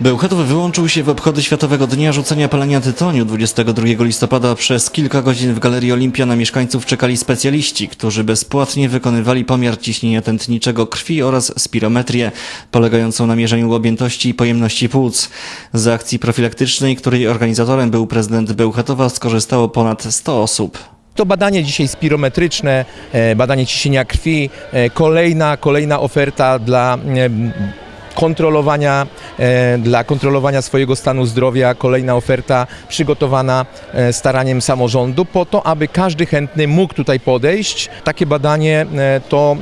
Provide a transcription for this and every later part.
Bełchatów wyłączył się w obchody Światowego Dnia Rzucenia Palenia Tytoniu 22 listopada. Przez kilka godzin w Galerii Olimpia na mieszkańców czekali specjaliści, którzy bezpłatnie wykonywali pomiar ciśnienia tętniczego krwi oraz spirometrię, polegającą na mierzeniu objętości i pojemności płuc. Z akcji profilaktycznej, której organizatorem był prezydent Bełchatowa, skorzystało ponad 100 osób. To badanie dzisiaj spirometryczne, e, badanie ciśnienia krwi, e, kolejna, kolejna oferta dla e, kontrolowania, e, dla kontrolowania swojego stanu zdrowia, kolejna oferta przygotowana e, staraniem samorządu po to, aby każdy chętny mógł tutaj podejść. Takie badanie e, to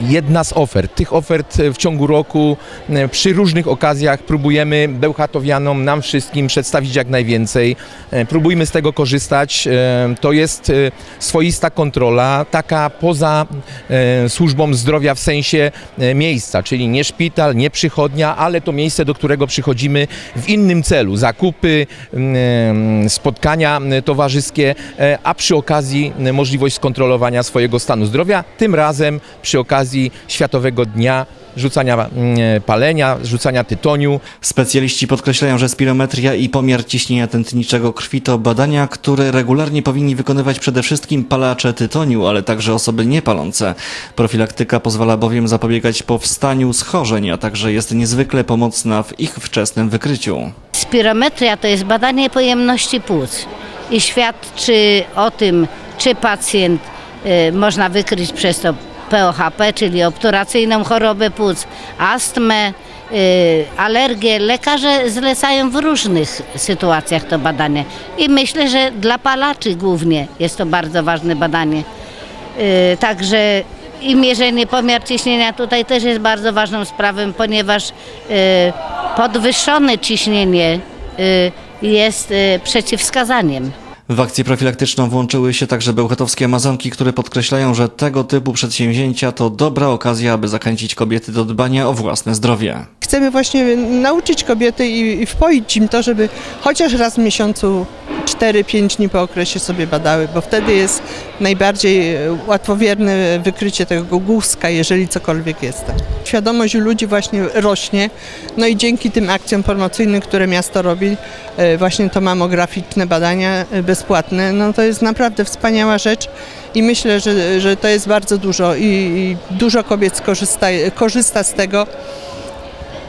jedna z ofert. Tych ofert w ciągu roku e, przy różnych okazjach próbujemy Bełchatowianom, nam wszystkim przedstawić jak najwięcej. E, Próbujmy z tego korzystać. E, To jest e, swoista kontrola, taka poza e, służbą zdrowia w sensie e, miejsca, czyli nie szpital, nie przychodnia, ale to miejsce, do którego przychodzimy w innym celu. Zakupy, spotkania e, towarzyskie, e, a przy okazji e, możliwość skontrolowania swojego stanu zdrowia. Tym razem przy okazji Światowego Dnia rzucania mm, palenia, rzucania tytoniu. Specjaliści podkreślają, że spirometria i pomiar ciśnienia tętniczego krwi to badania, które regularnie powinni wykonywać przede wszystkim palacze tytoniu, ale także osoby niepalące. Profilaktyka pozwala bowiem zapobiegać powstaniu schorzeń, a także jest niezwykle pomocna w ich wczesnym wykryciu. Spirometria to jest badanie pojemności płuc i świadczy o tym, czy pacjent y, można wykryć przez to POHP, czyli obturacyjną chorobę płuc, astmę, y, alergię. Lekarze zlecają w różnych sytuacjach to badanie i myślę, że dla palaczy głównie jest to bardzo ważne badanie. Y, Także i mierzenie, pomiar ciśnienia tutaj też jest bardzo ważną sprawą, ponieważ y, podwyższone ciśnienie jest przeciwwskazaniem. W akcję profilaktyczną włączyły się także bełchatowskie Amazonki, które podkreślają, że tego typu przedsięwzięcia to dobra okazja, aby zachęcić kobiety do dbania o własne zdrowie. Chcemy właśnie nauczyć kobiety i, wpoić im to, żeby chociaż raz w miesiącu 4-5 dni po okresie sobie badały, bo wtedy jest najbardziej e, łatwowierne wykrycie tego głuska, jeżeli cokolwiek jest tam. Świadomość ludzi właśnie rośnie, no i dzięki tym akcjom promocyjnym, które miasto robi, e, właśnie to mamograficzne badania e, bezpłatne, no to jest naprawdę wspaniała rzecz i myślę, że, że to jest bardzo dużo i, i dużo kobiet skorzysta, korzysta z tego,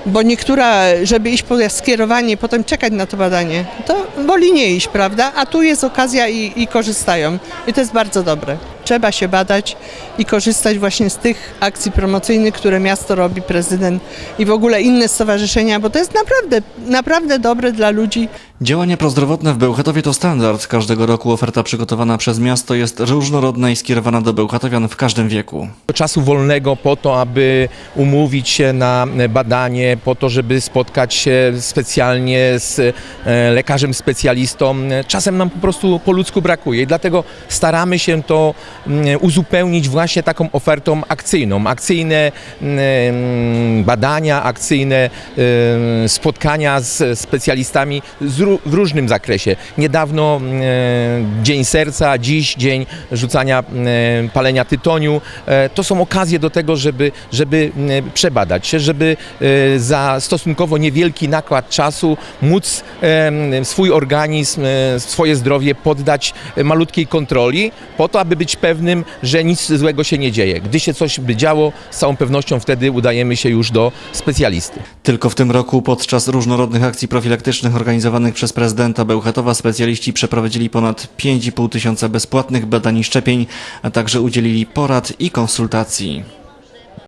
bo niektóra, żeby iść po skierowanie potem czekać na to badanie, to woli nie iść, prawda? A tu jest okazja i, i korzystają. I to jest bardzo dobre. Trzeba się badać i korzystać właśnie z tych akcji promocyjnych, które miasto robi, prezydent i w ogóle inne stowarzyszenia, bo to jest naprawdę, naprawdę dobre dla ludzi. Działania prozdrowotne w Bełchatowie to standard. Każdego roku oferta przygotowana przez miasto jest różnorodna i skierowana do bełchatowian w każdym wieku. czasu wolnego po to, aby umówić się na badanie, po to, żeby spotkać się specjalnie z e, lekarzem specjalistą. Czasem nam po prostu po ludzku brakuje i dlatego staramy się to uzupełnić właśnie taką ofertą akcyjną. Akcyjne mm, badania, akcyjne spotkania z specjalistami w różnym zakresie. Niedawno Dzień Serca, dziś Dzień rzucania palenia tytoniu. E, To są okazje do tego, żeby, żeby przebadać się, żeby e, za stosunkowo niewielki nakład czasu móc swój organizm, e, swoje zdrowie poddać malutkiej kontroli, po to, aby być pewnym, że nic złego się nie dzieje. Gdy się coś by działo, z całą pewnością wtedy udajemy się już do specjalisty. Tylko w tym roku podczas różnorodnych akcji profilaktycznych organizowanych przez prezydenta Bełchatowa specjaliści przeprowadzili ponad 5,5 tysiąca bezpłatnych badań i szczepień, a także udzielili porad i konsultacji.